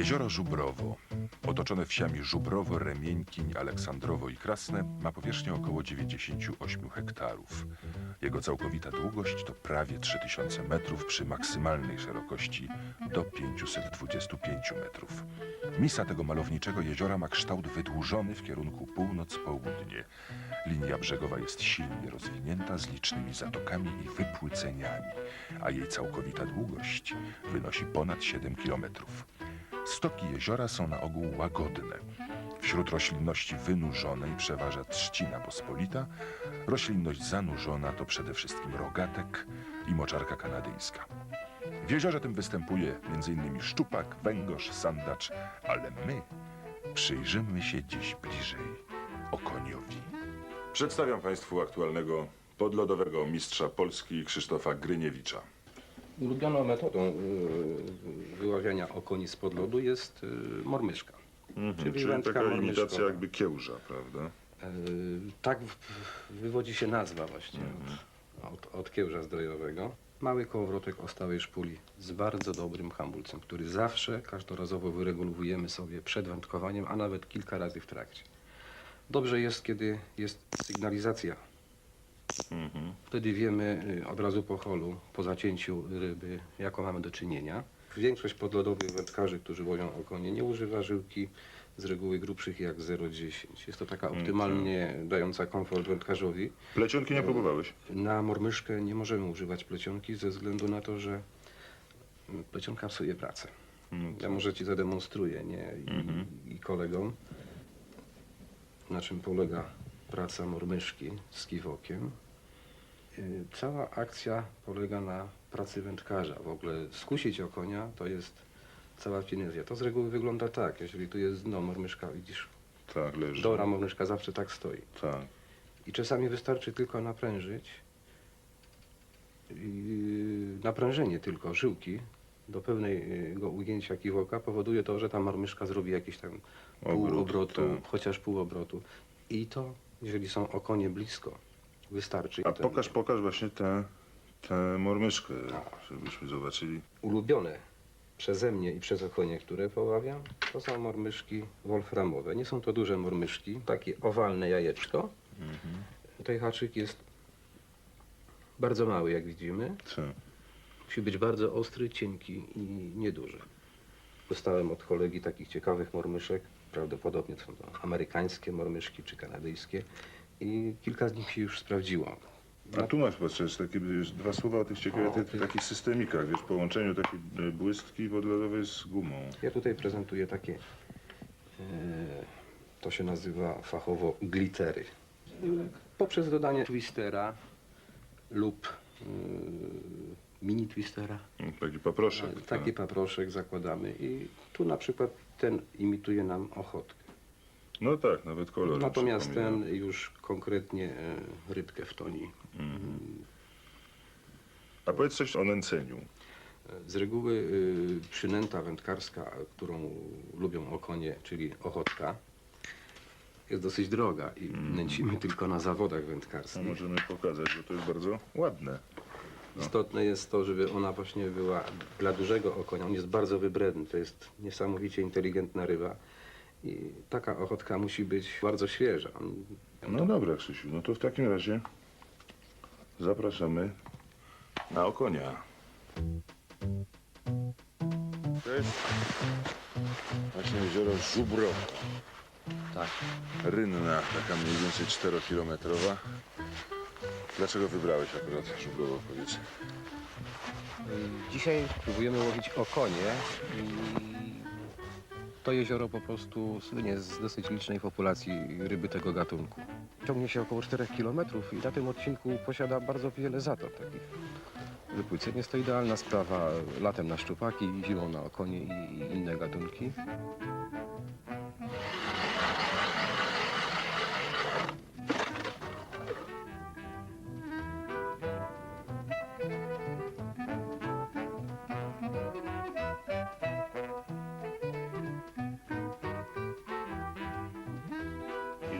Jezioro Żubrowo, otoczone wsiami Żubrowo, Remieńkiń, Aleksandrowo i Krasne, ma powierzchnię około 98 hektarów. Jego całkowita długość to prawie 3000 metrów przy maksymalnej szerokości do 525 metrów. Misa tego malowniczego jeziora ma kształt wydłużony w kierunku północ-południe. Linia brzegowa jest silnie rozwinięta z licznymi zatokami i wypłyceniami, a jej całkowita długość wynosi ponad 7 kilometrów. Stoki jeziora są na ogół łagodne. Wśród roślinności wynurzonej przeważa trzcina pospolita, roślinność zanurzona to przede wszystkim rogatek i moczarka kanadyjska. W jeziorze tym występuje m.in. szczupak, węgorz, sandacz, ale my przyjrzymy się dziś bliżej okoniowi. Przedstawiam Państwu aktualnego podlodowego mistrza Polski Krzysztofa Gryniewicza. Ulubioną metodą y, wyławiania okoni z podlodu jest y, mormyszka. Mhm, Czyli wędka mormyszkowa. kiełża, prawda? Y, Tak wywodzi się nazwa właśnie od, od, od kiełża zdrojowego. Mały kołowrotek o stałej szpuli z bardzo dobrym hamulcem, który zawsze każdorazowo wyregulowujemy sobie przed wędkowaniem, a nawet kilka razy w trakcie. Dobrze jest, kiedy jest sygnalizacja. Wtedy wiemy y, od razu po holu, po zacięciu ryby, jaką mamy do czynienia. Większość podlodowych wędkarzy, którzy łowią okonie, nie używa żyłki z reguły grubszych jak 0,10. Jest to taka optymalnie dająca komfort wędkarzowi. Plecionki nie próbowałeś? Na mormyszkę nie możemy używać plecionki ze względu na to, że mm, plecionka psuje pracę. Ja może ci zademonstruję, nie? I, i kolegom, na czym polega praca mormyszki z kiwokiem. Y, Cała akcja polega na pracy wędkarza. W ogóle skusić okonia to jest cała finezja. To z reguły wygląda tak, jeżeli tu jest dno mormyszka, widzisz, Tak, leży. dobra mormyszka zawsze tak stoi. Tak. I czasami wystarczy tylko naprężyć, yy, naprężenie tylko żyłki do pewnego ugięcia kiwoka powoduje to, że ta marmyszka zrobi jakiś tam pół Obrót, obrotu, tak. chociaż pół obrotu. I to, jeżeli są okonie blisko, wystarczy. A Ten pokaż, pokaż właśnie tę tę mormyszkę, żebyśmy zobaczyli. Ulubione przeze mnie i przez okonie, które poławiam, to są mormyszki wolframowe. Nie są to duże mormyszki, takie owalne jajeczko. Tutaj haczyk jest bardzo mały, jak widzimy. Co? Musi być bardzo ostry, cienki i nieduży. Dostałem od kolegi takich ciekawych mormyszek. Prawdopodobnie są to amerykańskie mormyszki czy kanadyjskie. I kilka z nich się już sprawdziło. A tu masz patrzeć, takie wiesz, dwa słowa o tych ciekawych, O, tych, takich systemikach, wiesz, połączeniu takiej e, błystki podlodowej z gumą. Ja tutaj prezentuję takie, e, to się nazywa fachowo glittery. Poprzez dodanie twistera lub e, mini twistera. Mm, Taki paproszek. E, Taki paproszek zakładamy i tu na przykład ten imituje nam ochotkę. No tak, nawet kolor. Natomiast przypomina. ten już konkretnie e, rybkę w toni. A powiedz coś o nęceniu. Z reguły y, przynęta wędkarska, którą lubią okonie, czyli ochotka, jest dosyć droga i nęcimy tylko na zawodach No wędkarskich. możemy pokazać, bo to jest bardzo ładne. Istotne jest to, żeby ona właśnie była dla dużego okonia. On jest bardzo wybredny, to jest niesamowicie inteligentna ryba. I taka ochotka musi być bardzo świeża. No dobra, Krzysiu, no to w takim razie zapraszamy na okonia. To jest właśnie jezioro Żubrowo. Tak. Rynna, taka mniej więcej 4-kilometrowa. Dlaczego wybrałeś akurat Żubrowo, powiedz? Dzisiaj próbujemy łowić okonie i to jezioro po prostu słynie z dosyć licznej populacji ryby tego gatunku. Ciągnie się około 4 km i na tym odcinku posiada bardzo wiele zatok takich wypłyceń. Jest to idealna sprawa latem na szczupaki, zimą na okonie i inne gatunki.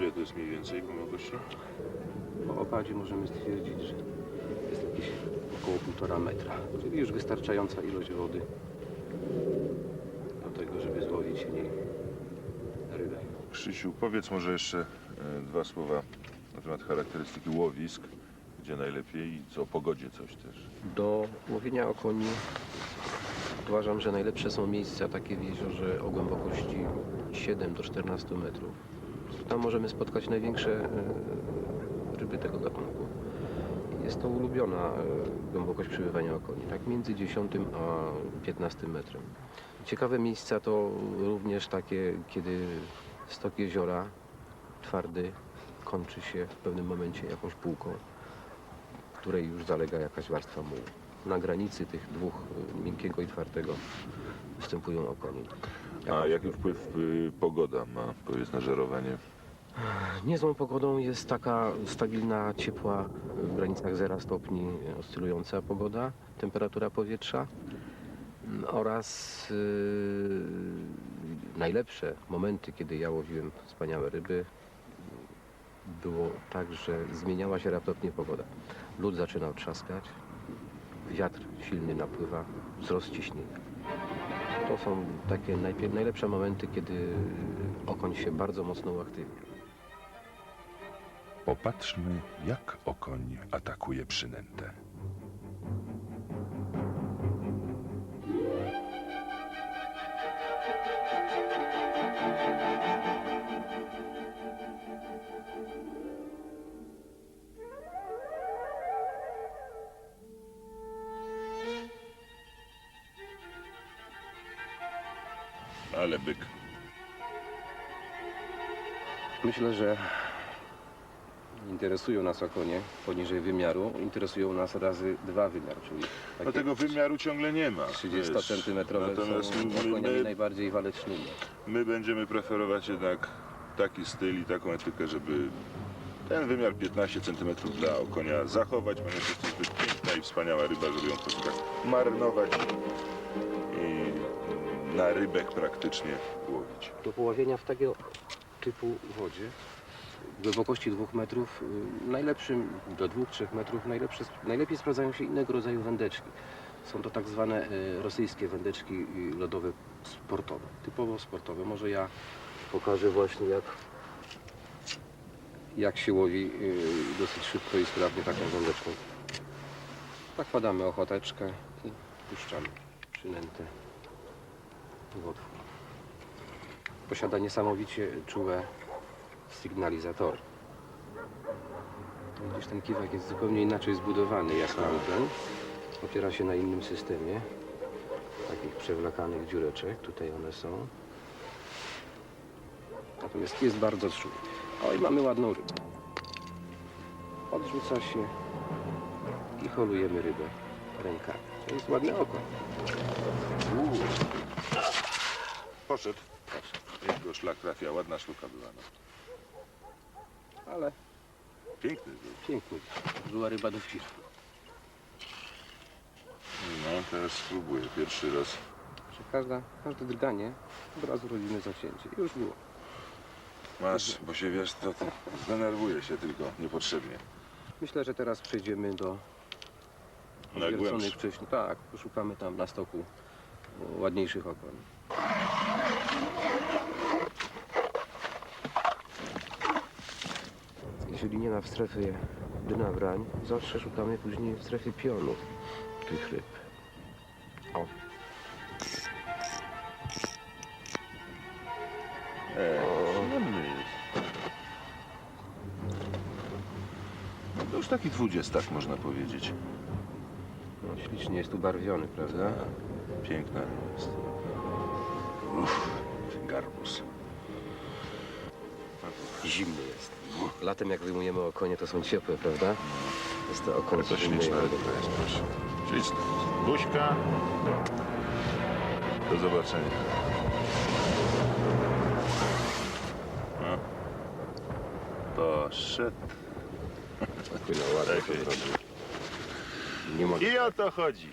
Ile to jest mniej więcej głębokości? Po opadzie możemy stwierdzić, że jest jakieś około 1,5 metra, czyli już wystarczająca ilość wody do tego, żeby złowić niej rybę. Krzysiu, powiedz może jeszcze e, dwa słowa na temat charakterystyki łowisk, gdzie najlepiej i co o pogodzie coś też. Do łowienia okoni uważam, że najlepsze są miejsca takie w jeziorze o głębokości 7 do 14 metrów. Tam możemy spotkać największe e, ryby tego gatunku. Jest to ulubiona e, głębokość przebywania okoni, tak między 10 a 15 metrem. Ciekawe miejsca to również takie, kiedy stok jeziora twardy kończy się w pewnym momencie jakąś półką której już zalega jakaś warstwa mułu. Na granicy tych dwóch, y, miękkiego i twardego, występują okonie. A jaki wpływ y, pogoda ma, powiedz, na żerowanie? Niezłą pogodą jest taka stabilna, ciepła, w granicach 0 stopni oscylująca pogoda, temperatura powietrza mm, oraz yy, najlepsze momenty, kiedy ja łowiłem wspaniałe ryby, było tak, że zmieniała się raptownie pogoda. Lód zaczynał trzaskać, wiatr silny napływa, wzrost ciśnienia. To są takie najlepsze momenty, kiedy okoń się bardzo mocno uaktywnia. Popatrzmy, jak okoń atakuje przynętę. Ale byk. Myślę, że interesują nas okonie poniżej wymiaru. Interesują nas razy dwa wymiar, czyli No tego wymiaru ciągle nie ma. 30 wiesz. centymetrowe Natomiast są my, okoniami my, najbardziej walecznymi. my będziemy preferować jednak taki styl i taką etykę, żeby ten wymiar 15 cm dla okonia zachować, ponieważ jest to zbyt piękna i wspaniała ryba, żeby ją po prostu tak marnować i na rybek praktycznie łowić. Do poławienia w takiego typu wodzie głębokości dwóch metrów, y, najlepszym do dwóch, trzech metrów, najlepsze, najlepiej sprawdzają się innego rodzaju wędeczki. Są to tak zwane y, rosyjskie wędeczki y, lodowe sportowe, typowo sportowe. Może ja pokażę właśnie jak, jak się łowi dosyć szybko i sprawnie taką wędeczką. Zakładamy ochoteczkę i puszczamy przynętę w otwór posiada niesamowicie czułe sygnalizatory. Gdzieś ten kiwak jest zupełnie inaczej zbudowany jak tamten. Opiera się na innym systemie. Takich przewlakanych dziureczek. Tutaj one są. Natomiast jest bardzo czuły. O i mamy ładną rybę. Odrzuca się i holujemy rybę rękami. To jest ładne oko. Uuu. Poszedł. Jego szlak trafia, ładna sztuka była. No. Ale Piękny był. piękny. Była ryba do firu. No, teraz spróbuję pierwszy raz. że każda, każde drganie od razu robimy zacięcie. I Już było. Masz, bo się wiesz, to, to zdenerwuje się tylko niepotrzebnie. Myślę, że teraz przejdziemy do Na głębszy. wcześniej. Tak, poszukamy tam na stoku ładniejszych okon. Jeżeli nie ma w strefie dna brań, zawsze szukamy później w strefie pionów tych ryb. O, E, przyjemny jest. To już taki dwudziestak można powiedzieć. no, ślicznie jest ubarwiony, prawda? Piękna jest. Uff, ten garbus. Zimny jest. Latem jak wyjmujemy okonie, to są ciepłe, prawda? Jest to okoń To śliczne to jest, proszę. Śliczne. Buźka. Do zobaczenia. No. Poszedł. Ładnie Tak to jest. zrobił. Nie mogę. I o to chodzi.